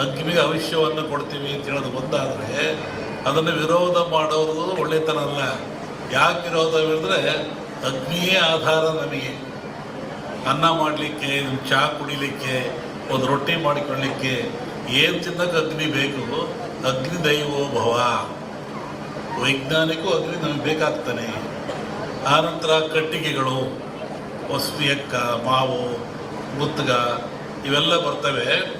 ಅಗ್ನಿಗೆ ಅವಶ್ಯವನ್ನು ಕೊಡ್ತೀವಿ ಅಂತ ಹೇಳೋದು ಒಂದಾದರೆ ಅದನ್ನು ವಿರೋಧ ಮಾಡೋದು ಒಳ್ಳೆತನ ಅಲ್ಲ. ಯಾಕೆ ವಿರೋಧ ಹೇಳಿದ್ರೆ ಅಗ್ನಿಯೇ ಆಧಾರ ನಮಗೆ. ಅನ್ನ ಮಾಡಲಿಕ್ಕೆ ಚಹಾ ಕುಡಿಲಿಕ್ಕೆ, ಒಂದು ರೊಟ್ಟಿ ಮಾಡಿಕೊಳ್ಳಿಕ್ಕೆ ಏನು ತಿನ್ನಕ್ಕೆ ಅಗ್ನಿ ಬೇಕು? ಅಗ್ನಿ ದೈವೋ ಭವ. ವೈಜ್ಞಾನಿಕೂ ಅಗ್ನಿ ನಮಗೆ ಬೇಕಾಗ್ತಾನೆ. ಆನಂತರ ಕಟ್ಟಿಗೆಗಳು ಹೊಸ್ಪಿಯಕ್ಕ ಮಾವು, ಮುತ್ತಗ, ಇವೆಲ್ಲ ಬರ್ತವೆ.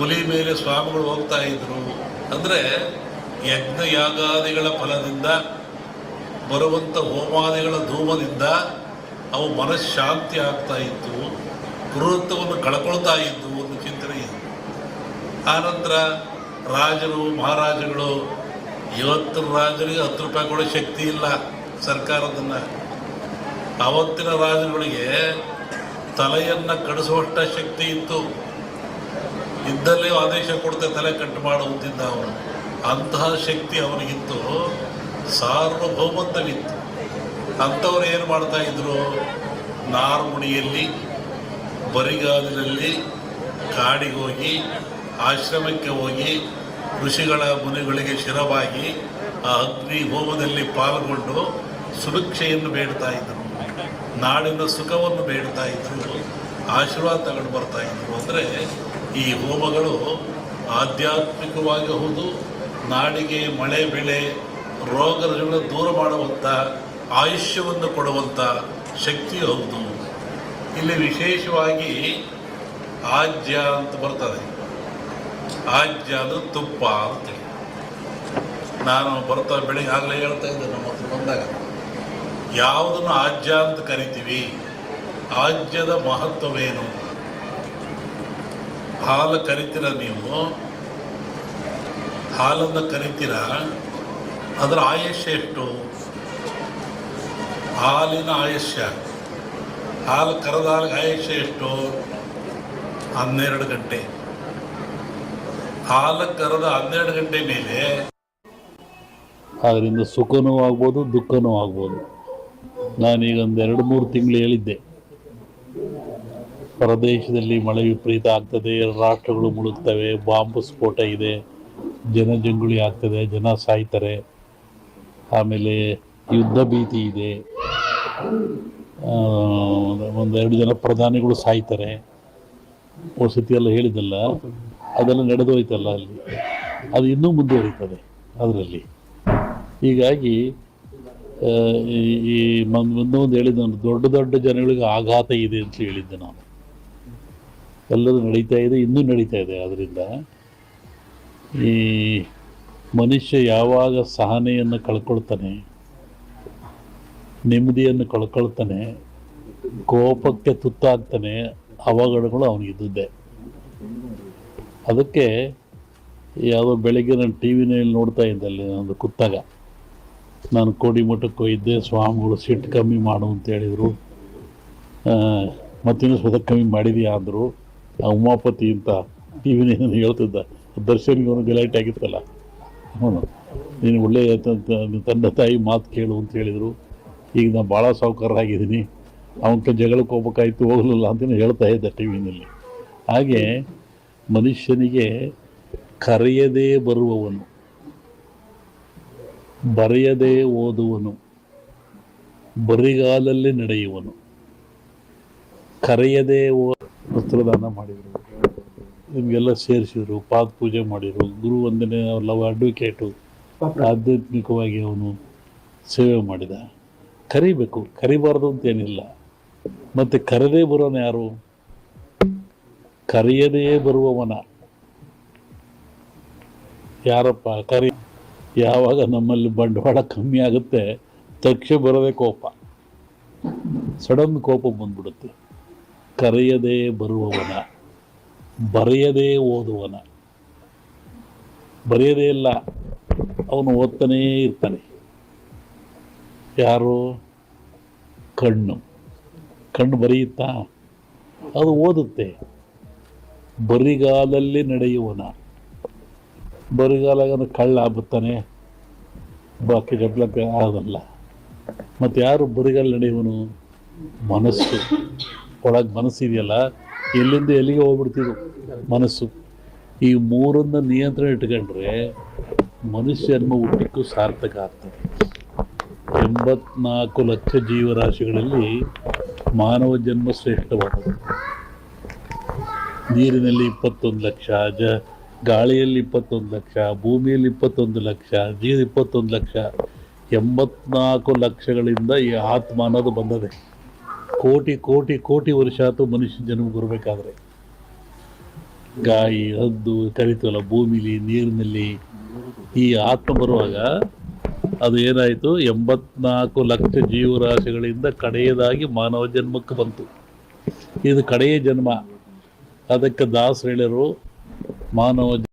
ಹುಲಿ ಮೇಲೆ ಸ್ವಾಮಿಗಳು ಹೋಗ್ತಾ ಇದ್ರು ಅಂದರೆ ಯಜ್ಞ ಯಾಗಾದಿಗಳ ಫಲದಿಂದ ಬರುವಂಥ ಹೋಮಾದಿಗಳ ಧೂಮದಿಂದ ಅವು ಮನಃಶಾಂತಿ ಆಗ್ತಾ ಇತ್ತು ಕ್ರೂರತ್ವವನ್ನು ಕಳ್ಕೊಳ್ತಾ ಇದ್ದು ಒಂದು ಚಿಂತನೆ ಇದೆ ಆನಂತರ ರಾಜರು ಮಹಾರಾಜಗಳು ಇವತ್ತಿನ ರಾಜರಿಗೆ ಹತ್ತು ರೂಪಾಯಿ ಕೊಡೋ ಶಕ್ತಿ ಇಲ್ಲ ಸರ್ಕಾರದನ್ನ. ಅವತ್ತಿನ ರಾಜರುಗಳಿಗೆ ತಲೆಯನ್ನು ಕಡಿಸುವಷ್ಟ ಶಕ್ತಿ ಇತ್ತು. ಇದ್ದಲ್ಲೇ ಆದೇಶ ಕೊಡ್ತಾ ತಲೆ ಕಟ್ ಮಾಡುವಂತಿದ್ದ ಅವನು. ಅಂತಹ ಶಕ್ತಿ ಅವನಿಗಿತ್ತು. ಸಾರ್ವಭೌಮತ್ವವಿತ್ತು ಅಂಥವ್ರು ಏನು ಮಾಡ್ತಾ ಇದ್ರು? ನಾರ್ಮುಣಿಯಲ್ಲಿ ಬರಿಗಾಲಿನಲ್ಲಿ ಕಾಡಿಗೆ ಹೋಗಿ, ಆಶ್ರಮಕ್ಕೆ ಹೋಗಿ, ಋಷಿಗಳ ಮುನಿಗಳಿಗೆ ಶಿರವಾಗಿ ಆ ಅಗ್ನಿ ಹೋಮದಲ್ಲಿ ಪಾಲ್ಗೊಂಡು ಸುರಕ್ಷೆಯನ್ನು ಬೇಡ್ತಾ ಇದ್ರು. ನಾಡಿನ ಸುಖವನ್ನು ಬೇಡ್ತಾ ಇದ್ರು. ಆಶೀರ್ವಾದ ತಗೊಂಡು ಬರ್ತಾ ಇದ್ರು. ಅಂದರೆ ಈ ಹೋಮಗಳು ಆಧ್ಯಾತ್ಮಿಕವಾಗಿ ಹೌದು ನಾಡಿಗೆ ಮಳೆ, ಬೆಳೆ ರೋಗ ರುಜಿನಗಳನ್ನು ದೂರ ಮಾಡುವಂಥ ಆಯುಷ್ಯವನ್ನು ಕೊಡುವಂಥ ಶಕ್ತಿ ಹೌದು. ಇಲ್ಲಿ ವಿಶೇಷವಾಗಿ ಆಜ್ಯ ಅಂತ ಬರ್ತದೆ. ಆಜ್ಯ ಅಂದರೆ ತುಪ್ಪ ಅಂತೇಳಿ ನಾನು ಬರ್ತಾ ಬೆಳಿಗ್ಗೆ ಆಗಲೇ ಹೇಳ್ತಾ ಇದ್ದೆ ನಮ್ಮ ಹತ್ರ ಬಂದಾಗ. ಯಾವುದನ್ನು ಆಜ್ಯ ಅಂತ ಕರಿತೀವಿ? ಆಜ್ಯದ ಮಹತ್ವವೇನು? ಹಾಲು ಕರಿತೀರ ನೀವು? ಹಾಲನ್ನು ಕರಿತೀರ? ಅದರ ಆಯುಷ್ಯ ಎಷ್ಟು? ಹಾಲಿನ ಆಯುಷ್ಯ ಹಾಲು ಕರೆದ ಹಾಲಿಗೆ ಆಯುಷ್ಯ ಎಷ್ಟು? ಹನ್ನೆರಡು ಗಂಟೆ. ಹಾಲು ಕರೆದ ಹನ್ನೆರಡು ಗಂಟೆ ಮೇಲೆ ಅದರಿಂದ ಸುಖನೂ ಆಗ್ಬೋದು, ದುಃಖನೂ ಆಗ್ಬೋದು. ನಾನೀಗ ಒಂದು ಎರಡು ಮೂರು ತಿಂಗಳು ಹೇಳಿದ್ದೆ. ಪ್ರದೇಶದಲ್ಲಿ ಮಳೆ ವಿಪರೀತ ಆಗ್ತದೆ ರಾಷ್ಟ್ರಗಳು ಮುಳುಗ್ತವೆ, ಬಾಂಬ್ ಸ್ಫೋಟ ಇದೆ, ಜನ ಜಂಗುಳಿ ಆಗ್ತದೆ, ಜನ ಸಾಯ್ತಾರೆ, ಆಮೇಲೆ ಯುದ್ಧ ಭೀತಿ ಇದೆ. ಒಂದೆರಡು ಜನ ಪ್ರಧಾನಿಗಳು ಸಾಯ್ತಾರೆ. ವಸತಿ ಎಲ್ಲ ಹೇಳಿದ್ದಲ್ಲ, ಅದೆಲ್ಲ ನಡೆದೋಯ್ತಲ್ಲ ಅಲ್ಲಿ. ಅದು ಇನ್ನೂ ಮುಂದುವರಿತದೆ ಅದರಲ್ಲಿ. ಹೀಗಾಗಿ ಈ- ಒಂದೊಂದು ಹೇಳಿದ್ದೆ ದೊಡ್ಡ ದೊಡ್ಡ ಜನಗಳಿಗೆ ಆಘಾತ ಇದೆ ಅಂತ ಹೇಳಿದ್ದೆ ನಾನು. ಎಲ್ಲರೂ ನಡೀತಾ ಇದೆ, ಇನ್ನೂ ನಡೀತಾ ಇದೆ. ಆದ್ದರಿಂದ ಈ ಮನುಷ್ಯ ಯಾವಾಗ ಸಹನೆಯನ್ನು ಕಳ್ಕೊಳ್ತಾನೆ, ನೆಮ್ಮದಿಯನ್ನು ಕಳ್ಕೊಳ್ತಾನೆ, ಕೋಪಕ್ಕೆ ತುತ್ತಾಗ್ತಾನೆ, ಅವಘಡಗಳು ಅವನಿಗಿದ್ದೆ ಅದಕ್ಕೆ ಯಾವುದೋ ಬೆಳಗ್ಗೆ ನಾನು ಟಿ ವಿನಲ್ಲಿ ನೋಡ್ತಾ ಇದ್ದೆ ಅಲ್ಲಿ ಒಂದು ಕುತ್ತಾಗ, ನಾನು ಕೋಡಿಮಠಕ್ಕೆ ಹೋಗಿದ್ದೆ ಸ್ವಾಮಿಗಳು ಸಿಟ್ಟು ಕಮ್ಮಿ ಮಾಡು ಅಂತ ಹೇಳಿದರು. ಮತ್ತಿನ್ನೂ ಸ್ವತಃ ಕಮ್ಮಿ ಮಾಡಿದೀಯಾ ಅಂದರು. ಆ ಉಮಾಪತಿ ಅಂತ ಟಿ ವಿ ಹೇಳ್ತಿದ್ದ. ದರ್ಶನ್ಗೆ ಗಲಾಟೆ ಆಗಿತ್ತಲ್ಲ. ಹ್ಞೂ. ನೀನು ಒಳ್ಳೆಯ ತಂದ ತಾಯಿ ಮಾತು ಕೇಳು ಅಂತ ಹೇಳಿದರು. ಈಗ ನಾನು ಭಾಳ ಸಾಹುಕಾರರಾಗಿದ್ದೀನಿ ಅವನ ಜಗಳಕ್ಕೆ ಹೋಗ್ಬೇಕಾಯ್ತು, ಹೋಗಲಿಲ್ಲ ಅಂತ ಹೇಳ್ತಾ ಇದ್ದ ಟಿ ವಿನಲ್ಲಿ ಹಾಗೆ ಮನುಷ್ಯನಿಗೆ ಕರೆಯದೇ ಬರುವವನು, ಬರೆಯದೇ ಓದುವನು, ಬರಿಗಾಲಲ್ಲಿ ನಡೆಯುವನು, ಕರೆಯದೇ ಓ ವಸ್ತ್ರದಾನ ಮಾಡಿದರು. ನಿಮಗೆಲ್ಲ ಸೇರಿಸಿದರು ಪಾದ ಪೂಜೆ ಮಾಡಿದ್ರು. ಗುರು ವಂದನೆ ಲವ್ ಅಡ್ವೊಕೇಟು ಆಧ್ಯಾತ್ಮಿಕವಾಗಿ ಅವನು ಸೇವೆ ಮಾಡಿದ. ಕರಿಬೇಕು ಕರಿಬಾರ್ದು ಅಂತೇನಿಲ್ಲ. ಮತ್ತು ಕರೆದೇ ಬರೋನು ಯಾರು? ಕರೆಯದೇ ಬರುವವನ. ಯಾರಪ್ಪ? ಕರಿ. ಯಾವಾಗ ನಮ್ಮಲ್ಲಿ ಬಂಡವಾಳ ಕಮ್ಮಿ ಆಗುತ್ತೆ ತಕ್ಷ ಬರೋದೇ ಕೋಪ. ಸಡನ್ ಕೋಪ ಬಂದ್ಬಿಡುತ್ತೆ. ಕರೆಯದೇ ಬರುವವನ, ಬರೆಯದೇ ಓದುವನ. ಬರೆಯದೇ ಇಲ್ಲ, ಅವನು ಓದ್ತಾನೇ ಇರ್ತಾನೆ. ಯಾರು? ಕಣ್ಣು. ಕಣ್ಣು ಬರೆಯುತ್ತಾ? ಅದು ಓದುತ್ತೆ. ಬರಿಗಾಲಲ್ಲಿ ನಡೆಯುವನ. ಬರಿಗಾಲಾಗ ಕಳ್ಳ ಬರ್ತಾನೆ ಬಾಕಿ ಗಬ್ಲಕ್ಕೆ ಆಗಲ್ಲ. ಮತ್ತು ಯಾರು ಬರಿಗಾಲ ನಡೆಯುವನು? ಮನಸ್ಸು. ಒಳಗೆ ಮನಸ್ಸಿದೆಯಲ್ಲ ಎಲ್ಲಿಂದ ಎಲ್ಲಿಗೆ ಹೋಗ್ಬಿಡ್ತಿದ್ರು ಮನಸ್ಸು. ಈ ಮೂರನ್ನ ನಿಯಂತ್ರಣ ಇಟ್ಕೊಂಡ್ರೆ ಮನುಷ್ಯ ಜನ್ಮ ಹುಟ್ಟಿಕ್ಕೂ ಸಾರ್ಥಕ ಆಗ್ತದೆ. ಎಂಬತ್ನಾಲ್ಕು ಲಕ್ಷ ಜೀವರಾಶಿಗಳಲ್ಲಿ ಮಾನವ ಜನ್ಮ ಶ್ರೇಷ್ಠವಾದದ್ದು. ನೀರಿನಲ್ಲಿ ಇಪ್ಪತ್ತೊಂದು ಲಕ್ಷ, ಜ, ಗಾಳಿಯಲ್ಲಿ ಇಪ್ಪತ್ತೊಂದು ಲಕ್ಷ, ಭೂಮಿಯಲ್ಲಿ ಇಪ್ಪತ್ತೊಂದು ಲಕ್ಷ ಜೀವ ಇಪ್ಪತ್ತೊಂದು ಲಕ್ಷ. ಎಂಬತ್ನಾಲ್ಕು ಲಕ್ಷಗಳಿಂದ ಈ ಆತ್ಮ ಅನ್ನೋದು ಬಂದದೆ. ಕೋಟಿ ಕೋಟಿ ಕೋಟಿ ವರ್ಷ ಆಯ್ತು ಮನುಷ್ಯ ಜನ್ಮ ಬರಬೇಕಾದ್ರೆ. ಗಾಯಿ, ಹದ್ದು ಕರಿತೀವಲ್ಲ ಭೂಮಿಲಿ, ನೀರಿನಲ್ಲಿ ಈ ಆತ್ಮ ಬರುವಾಗ ಅದು ಏನಾಯಿತು? ಎಂಬತ್ನಾಲ್ಕು ಲಕ್ಷ ಜೀವರಾಶಿಗಳಿಂದ ಕಡೆಯದಾಗಿ ಮಾನವ ಜನ್ಮಕ್ಕೆ ಬಂತು. ಇದು ಕಡೆಯ ಜನ್ಮ. ಅದಕ್ಕೆ ದಾಸರು ಮಾನವ